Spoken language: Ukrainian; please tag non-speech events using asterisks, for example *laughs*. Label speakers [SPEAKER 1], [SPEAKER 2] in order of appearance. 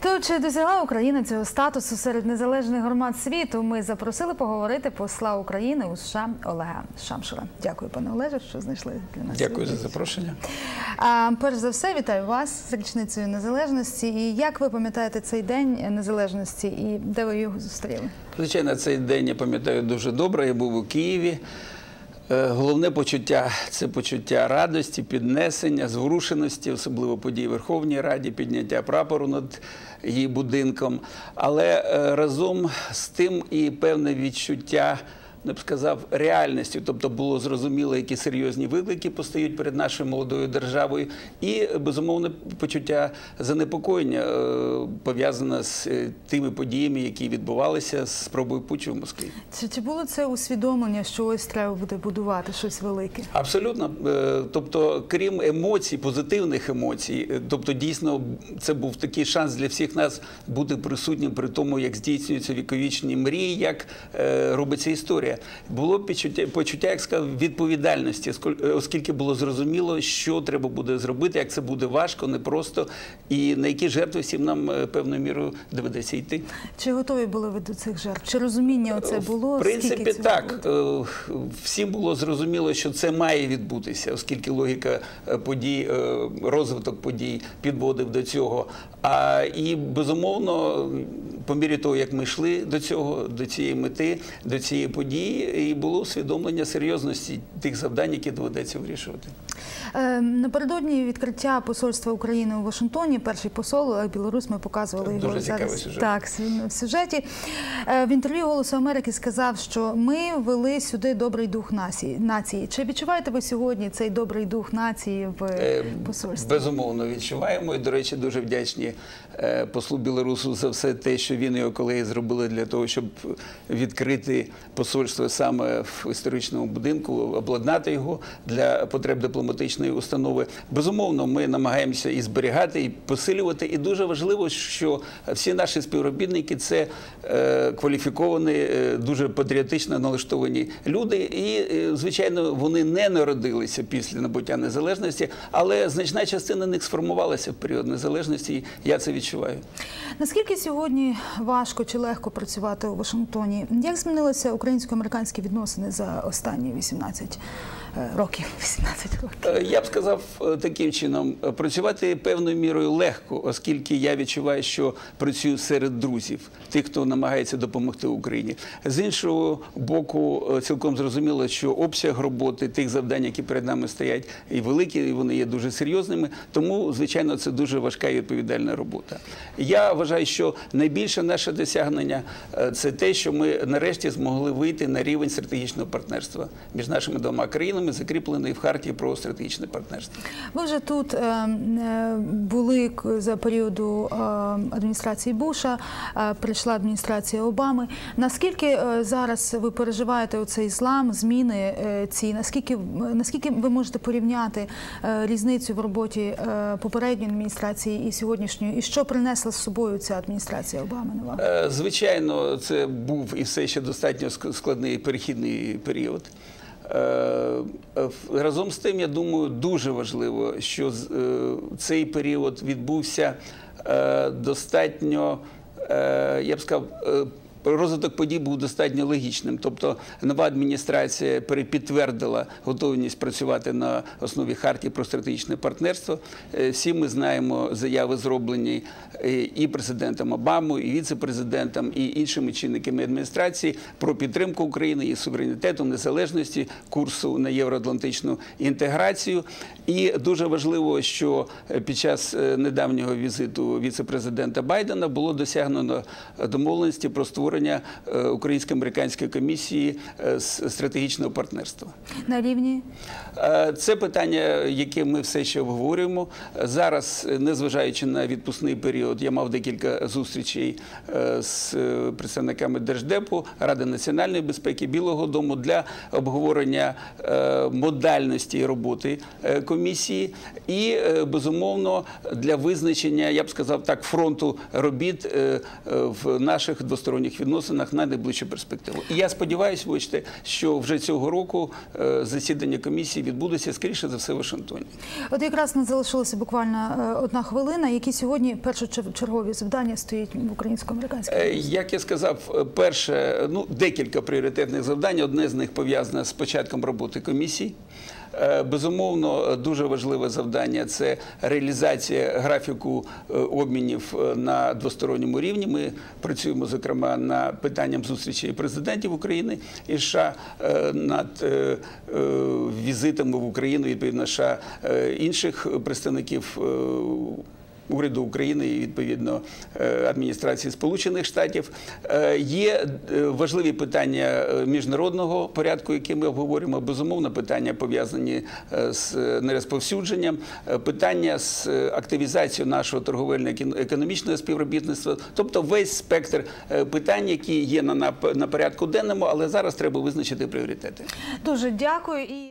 [SPEAKER 1] То чи досягла Україна цього статусу серед незалежних громад світу? Ми запросили поговорити посла України у США Олега Шамшура. Дякую, пане Олеже, що знайшли для нас.
[SPEAKER 2] Дякую за запрошення.
[SPEAKER 1] А, перш за все, вітаю вас з річницею незалежності. І як ви пам'ятаєте цей день незалежності і де ви його зустріли?
[SPEAKER 2] Звичайно, цей день я пам'ятаю дуже добре. Я був у Києві. Е, Головне почуття це почуття радості, піднесення, зворушеності, особливо події Верховній Раді, підняття прапору над її будинком. Але е, разом з тим і певне відчуття. Я б сказав, реальністю, тобто було зрозуміло, які серйозні виклики постають перед нашою молодою державою, і безумовне почуття занепокоєння е, пов'язане з е, тими подіями, які відбувалися з спробою путчу в Москві.
[SPEAKER 1] Чи, чи було це усвідомлення, що ось треба буде будувати щось велике?
[SPEAKER 2] Абсолютно, Е, тобто, крім емоцій, позитивних емоцій, тобто, дійсно, це був такий шанс для всіх нас бути присутнім при тому, як здійснюються віковічні мрії, як робиться історія. Було почуття, почуття, як сказав, відповідальності, е, оскільки було зрозуміло, що треба буде зробити, як це буде важко, непросто, і на які жертви всім нам е, певною мірою доведеться йти.
[SPEAKER 1] Чи готові були ви до цих жертв? Чи розуміння оце було?
[SPEAKER 2] В принципі, так.
[SPEAKER 1] було?
[SPEAKER 2] Е, Всім було зрозуміло, що це має відбутися, оскільки логіка е, подій, е, розвиток подій підводив до цього. А і безумовно, по мірі того, як ми йшли до цього, до цієї мети, до цієї події, і було усвідомлення серйозності тих завдань, які доведеться вирішувати.
[SPEAKER 1] Е, Напередодні відкриття посольства України у Вашингтоні, перший посол е, Білорусь, ми показували
[SPEAKER 2] Дуже
[SPEAKER 1] його зараз.
[SPEAKER 2] сюжет.
[SPEAKER 1] Так, в сюжеті. Е, В інтерв'ю Голосу Америки сказав, що ми вели сюди добрий дух нації. Чи відчуваєте ви сьогодні цей добрий дух нації в
[SPEAKER 2] Е,
[SPEAKER 1] посольстві?
[SPEAKER 2] Безумовно відчуваємо. І, до речі, дуже вдячні е, послу Білорусу за все те, що він і його колеги зробили для того, щоб відкрити посольство саме в історичному будинку, обладнати його для потреб дипломатичної установи. Безумовно, ми намагаємося і зберігати, і посилювати. І дуже важливо, що всі наші співробітники це е, кваліфіковані, е, дуже патріотично налаштовані люди. І, е, звичайно, вони не народилися після набуття незалежності, але значна частина них сформувалася в період незалежності. і Я це відчуваю.
[SPEAKER 1] Наскільки сьогодні важко чи легко працювати у Вашингтоні? Як змінилися українсько-американські відносини за останні 18 е, років? *laughs* 18 років.
[SPEAKER 2] Е, Я б сказав е, таким чином: працювати певною мірою легко, оскільки я відчуваю, що працюю серед друзів, тих, хто намагається допомогти Україні. З іншого боку, цілком зрозуміло, що обсяг роботи тих завдань, які перед нами стоять, і великі, і вони є дуже серйозними. Тому, звичайно, це дуже важка і відповідальна робота. Я вважаю, що найбільше наше досягнення це те, що ми нарешті змогли вийти на рівень стратегічного партнерства між нашими двома країнами, закріплений в харті про стратегічне партнерство.
[SPEAKER 1] Ви вже тут е, е, були за періоду е, адміністрації Буша, прийшла адміністрація Обами. Наскільки зараз ви переживаєте оцей злам, зміни ці? Наскільки наскільки ви можете порівняти різницю в роботі попередньої адміністрації і сьогоднішньої? І що принесла з собою ця адміністрація Обами
[SPEAKER 2] Звичайно, це був і все ще достатньо ск- складний перехідний період. Е, Разом з тим, я думаю, дуже важливо, що е, цей період відбувся е, достатньо, я б сказав, Розвиток подій був достатньо логічним. Тобто нова адміністрація перепідтвердила готовність працювати на основі хартії про стратегічне партнерство. Е, Всі ми знаємо заяви, зроблені е, і президентом Обамою, і віце-президентом, і іншими чинниками адміністрації про підтримку України, її суверенітету, незалежності, курсу на євроатлантичну інтеграцію. І дуже важливо, що е, під час недавнього візиту віце-президента Байдена було досягнено домовленості про створення е, українсько-американської комісії е, з стратегічного партнерства.
[SPEAKER 1] На рівні
[SPEAKER 2] Е, Це питання, яке ми все ще обговорюємо. Зараз, е, незважаючи на відпускний період, я мав декілька зустрічей е, з е, представниками Держдепу, Ради національної безпеки Білого Дому для обговорення е, модальності роботи е, комісії і, е, безумовно, для визначення, я б сказав так, фронту робіт е, е, в наших двосторонніх відносинах на найближчу перспективу. І я сподіваюся, вибачте, що вже цього року е, засідання комісії відбудеться скоріше за все в Вашингтоні.
[SPEAKER 1] От якраз нас залишилося буквально е, одна хвилина. Які сьогодні першочергові завдання стоять в українсько-американській
[SPEAKER 2] Е. Як я сказав, перше, ну декілька пріоритетних завдань. Одне з них пов'язане з початком роботи комісії. Е, Безумовно, дуже важливе завдання це реалізація графіку е, обмінів е, на двосторонньому рівні. Ми працюємо зокрема на питанням зустрічі президентів України і США над візитами в Україну відповідно США інших представників. Уряду України і відповідно е, адміністрації Сполучених Штатів. Е, Є е, важливі питання міжнародного порядку, які ми обговорюємо. Безумовно, питання пов'язані з нерозповсюдженням, питання з активізацією нашого торговельно-економічного співробітництва, тобто весь спектр питань, які є на, порядку денному, але зараз треба визначити пріоритети.
[SPEAKER 1] Дуже дякую.